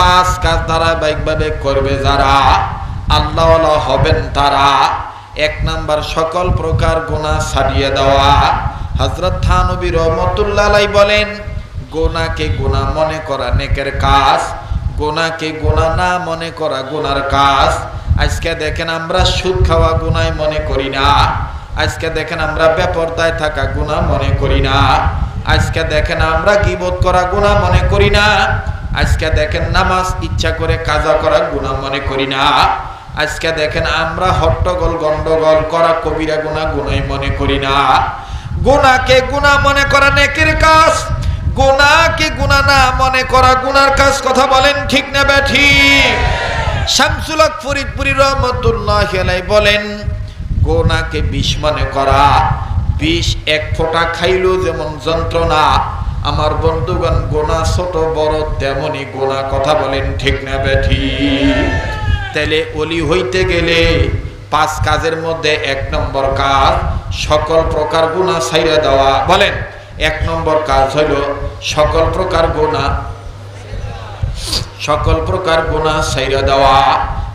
পাঁচ কাজ ধারাবাহিকভাবে করবে যারা? আল্লাহ হবেন তারা। এক নাম্বার, সকল প্রকার গোনা ছাড়িয়ে দেওয়া। হজরত থানবী রহমতুল্লাহ বলেন গোনাকে গোনা মনে করা নেকের কাজ গোনাকে গোনা না মনে করা গোনার কাজ। আজকে দেখেন আমরা সুদ খাওয়া গুনায় মনে করি না। আজকে দেখেন আমরা বেপরদায় থাকা গুণা মনে করি না। আজকে দেখেন আমরা গিবোধ করা গুণা মনে করি না। আজকে দেখেন নামাজ ইচ্ছা করে কাজা করা গুণা মনে করি না। আজকে দেখেন আমরা হট্টগোল, গন্ডগোল করা কবিরা গুণা গুনাই মনে করি না। গুণাকে গুণা মনে করা নেকের কাজ। গুনাকে গুণা না মনে করা গুনার কাজ, কথা বলেন ঠিক না ব্যাঠি শামসুল হক ফরিদপুরি রহমতুল্লাহ আলাই বলেন গোনাকে বিষ মনে করা। বিষ এক ফোঁটা খাইলেও যেমন যন্ত্রণা আমার বন্ধুগণ, গোনা ছোট, বড় তেমনই গোনা কথা বলেন, ঠিক না বেঠি তাহলে অলি হইতে গেলে পাঁচ কাজের মধ্যে এক নম্বর কাজ, সকল প্রকার গুণা ছাইড়ে দেওয়া। বলেন, এক নম্বর কাজ হইল সকল প্রকার গুণা সকল প্রকার গুণা ছাইড়ে দেওয়া।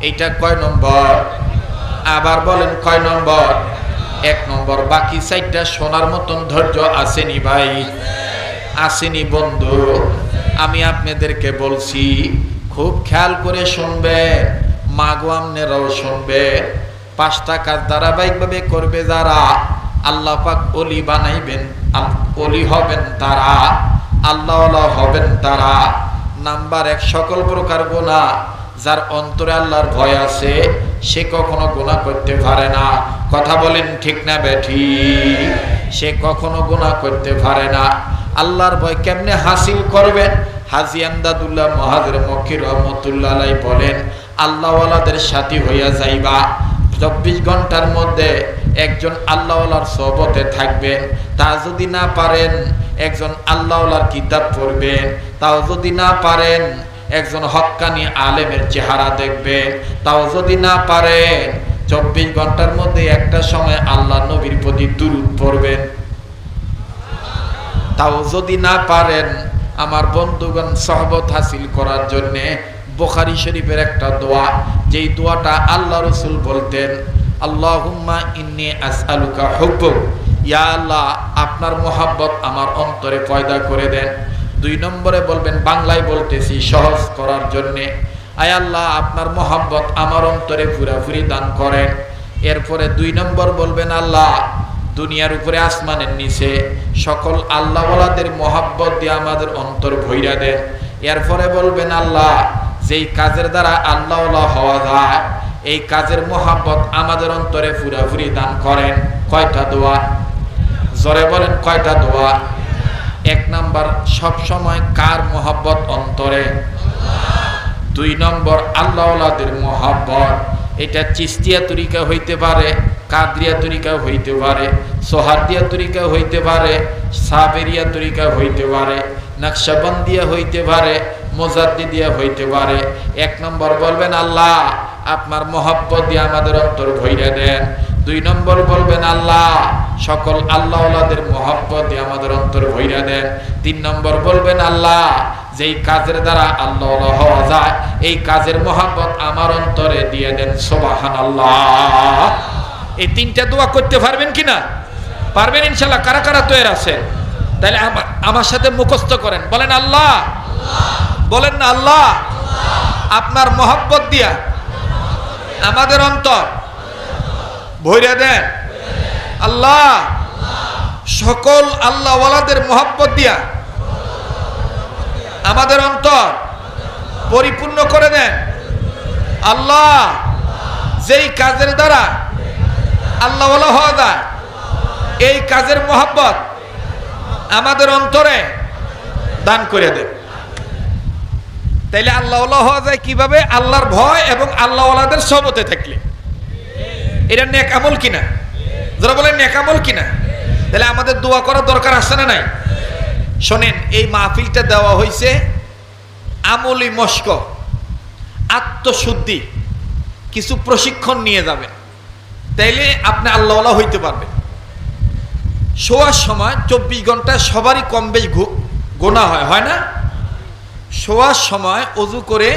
এইটা কয় নম্বর? আবার বলেন, কয় নম্বর? এক নম্বর। বাকি সাইডটা শোনার মতন ধৈর্য আসেনি ভাই? আসেনি বন্ধু। আমি আপনাদেরকে বলছি, খুব খেয়াল করে শুনবে, মাগো আমনেরাও শুনবে। পাঁচটা কাজ ধারাবাহিকভাবে করবে যারা, আল্লাহ পাক অলি বানাইবেন অলি হবেন তারা আল্লাহ হবেন তারা। নাম্বার এক, সকল প্রকার গোনা যার অন্তরে আল্লাহর ভয় আছে, সে কখনো গুণা করতে পারে না। কথা বলেন ঠিক না, বেঠি? সে কখনো গুণা করতে পারে না। আল্লাহর ভয় কেমনে হাসিল করবেন? হাজি আমদাদুল্লাহ মহাদের মকির রহমতুল্লাহ বলেন, আল্লাহওয়ালাদের সাথী হইয়া যাইবা। চব্বিশ ঘণ্টার মধ্যে একজন আল্লাহওয়ালার সহবতে থাকবেন। তা যদি না পারেন, একজন আল্লাহওয়ালার কিতাব পড়বেন। তাও যদি না পারেন, একজন হক্কানি আলেমের চেহারা দেখবেন। তাও যদি না পারেন, চব্বিশ ঘণ্টার মধ্যে একটা সময় আল্লাহ নবীর প্রতি দুরুদ পড়বেন। তাও যদি না পারেন, আমার বন্ধুগণ সহবত হাসিল করার জন্যে বোখারি শরীফের একটা দোয়া, যেই দোয়াটা আল্লাহ রসুল বলতেন, আল্লাহুম্মা ইন্নি ইয়া আল্লাহ, আপনার মোহাব্বত আমার অন্তরে পয়দা করে দেন। দুই নম্বরে বলবেন, বাংলায় বলতেছি, সহজ করার জন্যে। আয় আল্লাহ, আপনার মোহাব্বত আমার অন্তরে পুরাপুরি দান করেন। এরপরে দুই নম্বর বলবেন, আল্লাহ দুনিয়ার উপরে আসমানের নিচে সকল আল্লাহওয়ালাদের মহাব্বত দিয়ে আমাদের অন্তর ভৈরা দেন। এরপরে বলবেন, আল্লাহ, যেই কাজের দ্বারা আল্লাহওয়ালা হওয়া যায়, এই কাজের মহাব্বত আমাদের অন্তরে ফুরাফুরি দান করেন। কয়টা দোয়া? জরে বলেন, কয়টা দোয়া? এক নাম্বার সব সময় কার মহাব্বত অন্তরে? দুই নম্বর, আল্লাহওয়ালাদের মহাব্বত। এটা চিস্তিয়া তরিকা হইতে পারে কাদরিয়া তরিকা হইতে পারে সোহারদিয়া তরিকা হইতে পারে, সাবেরিয়া তরিকা হইতে পারে, নকশাবন্দিয়া হইতে পারে, মোজাদ্দিদিয়া হইতে পারে। এক নম্বর বলবেন, আল্লাহ, আপনার মহব্বত দিয়ে আমাদের অন্তর ভৈরা দেন। দুই নম্বর বলবেন, আল্লাহ, সকল আল্লাহওয়ালাদের মহব্বত দিয়ে আমাদের অন্তর ভৈরা দেন। তিন নম্বর বলবেন, আল্লাহ, যেই কাজের দ্বারা আল্লাহ হওয়া যায়, এই কাজের মহাব্বত আমার অন্তরে দিয়ে দেন। সোবাহান আল্লাহ এই তিনটা দোয়া করতে পারবেন কিনা পারবেন ইনশাল্লাহ কারা কারা তৈরি আছেন? তাহলে আমার সাথে মুখস্থ করেন। বলেন আল্লাহ। বলেন না আল্লাহ। আপনার মহব্বত দিয়া আমাদের অন্তর ভৈরা দেন। আল্লাহ। সকল আল্লাহ আল্লাহওয়ালাদের মহব্বত দিয়া আমাদের অন্তর পরিপূর্ণ করে দেন। আল্লাহ। যেই কাজের দ্বারা আল্লাহ হওয়া যায় এই কাজের মহাব্বত আমাদের অন্তরে দান করে দেন। তাইলে আল্লাহ হওয়া যায় কীভাবে? আল্লাহর ভয় এবং আল্লাহওয়ালাদের সবতে থাকলে। এটা নেকামল কিনা? যারা বলেন নেকামল কিনা? তাহলে আমাদের দোয়া করার দরকার আছে না নাই? শোনেন, এই মাহফিলটা দেওয়া হয়েছে আমলি মস্ক। আত্মশুদ্ধি। কিছু প্রশিক্ষণ নিয়ে যাবেন। তাইলে আপনি আল্লাহওয়ালা হইতে পারবেন। শোয়ার সময় চব্বিশ ঘণ্টা সবারই কম বেশ গোনা হয় হয় না? শোয়ার সময় অজু করে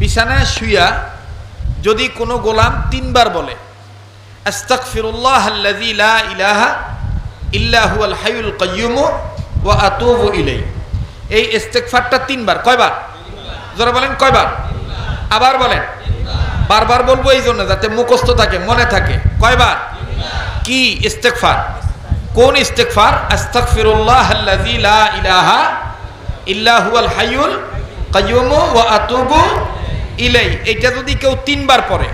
বিছানায় শুইয়া যদি কোনো গোলাম তিনবার বলে, আস্তাগফিরুল্লাহ আল্লাযী লা ইলাহা ইল্লা হুয়াল হাইয়ুল কাইয়্যুম ওয়া আতুবু ইলাই এই ইস্তেগফারটা তিনবার। কয়বার? যারা বলেন, কয়বার? আবার বলেন। বারবার বলব এই জন্য যাতে মুখস্থ থাকে, মনে থাকে। কয়বার? কি ইস্তেগফার? কোন ইস্তেগফার? আস্তাগফিরুল্লাহ আল্লাযী লা ইলাহা ওয়া আতুবু ইলাই এটা যদি কেউ তিনবার পড়ে,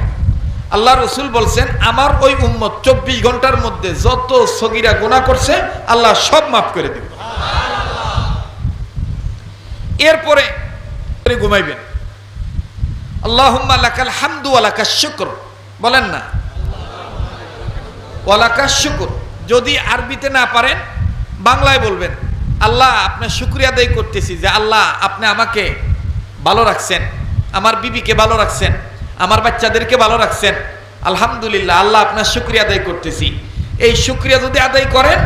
আল্লাহ রসুল বলছেন, আমার ওই উম্মত চব্বিশ ঘণ্টার মধ্যে যত সগিরা গোনা করছে, আল্লাহ সব মাফ করে দিবে। এরপরে ঘুমাইবেন। বলেন না। যদি আরবিতে না পারেন, বাংলায় বলবেন, আল্লাহ আপনার শুক্রিয়া করতেছি যে আল্লাহ, আপনি আমাকে ভালো রাখছেন, আমার বিবিকে ভালো রাখছেন, আমার বাচ্চাদেরকে ভালো রাখছেন। আলহামদুলিল্লাহ, আল্লাহ, আপনার শুক্রিয়া আদায় করতেছি। এই শুক্রিয়া যদি আদায় করেন,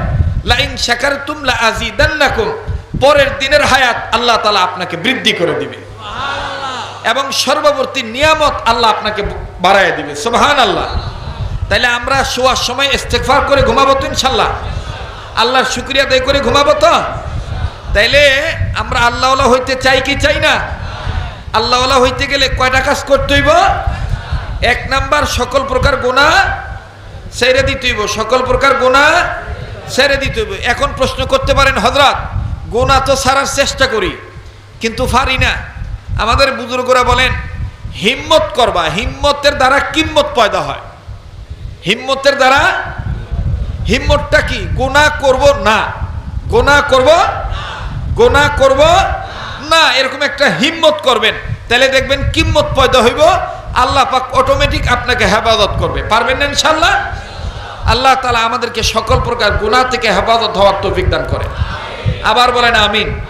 লাইন শাকার তুমলা আজি দান্নাকুম পরের দিনের হায়াত আল্লাহ তালা আপনাকে বৃদ্ধি করে দিবে। এবং সর্ববর্তী নিয়ামত আল্লাহ আপনাকে বাড়ায় দিবে। সুবহান আল্লাহ তাইলে আমরা শোয়ার সময় ইস্তেগফার করে ঘুমাবো তো ইনশাল্লাহ। আল্লাহর শুক্রিয়া আদায় করে ঘুমাবো তো? তাইলে আমরা আল্লাহওয়ালা হইতে চাই কি চাই না? আল্লাহওয়ালা হইতে গেলে কয়টা কাজ করতে হইব? এক নাম্বার, সকল প্রকার গোনা সেরে দিতে হইব। সকল প্রকার গোনা সেরে দিতে হইব। এখন প্রশ্ন করতে পারেন হজরত গোনা তো সারার চেষ্টা করি, কিন্তু পারি না। আমাদের বুজুর্গরা বলেন, হিম্মত করবা, হিম্মতের দ্বারা কিম্মত পয়দা হয়। হিম্মতের দ্বারা হিম্মতটা কি? গোনা করব না। গোনা করব গোনা করব না। এরকম একটা হিম্মত করবেন, তাহলে দেখবেন কিম্মত পয়দা হইব। আল্লাহ পাক অটোমেটিক আপনাকে হেফাজত করবে। পারবেন না ইনশাল্লাহ আল্লাহ তালা আমাদেরকে সকল প্রকার গুনাহ থেকে হেফাজত হওয়ার তৌফিক দান করে। আবার বলেন আমিন।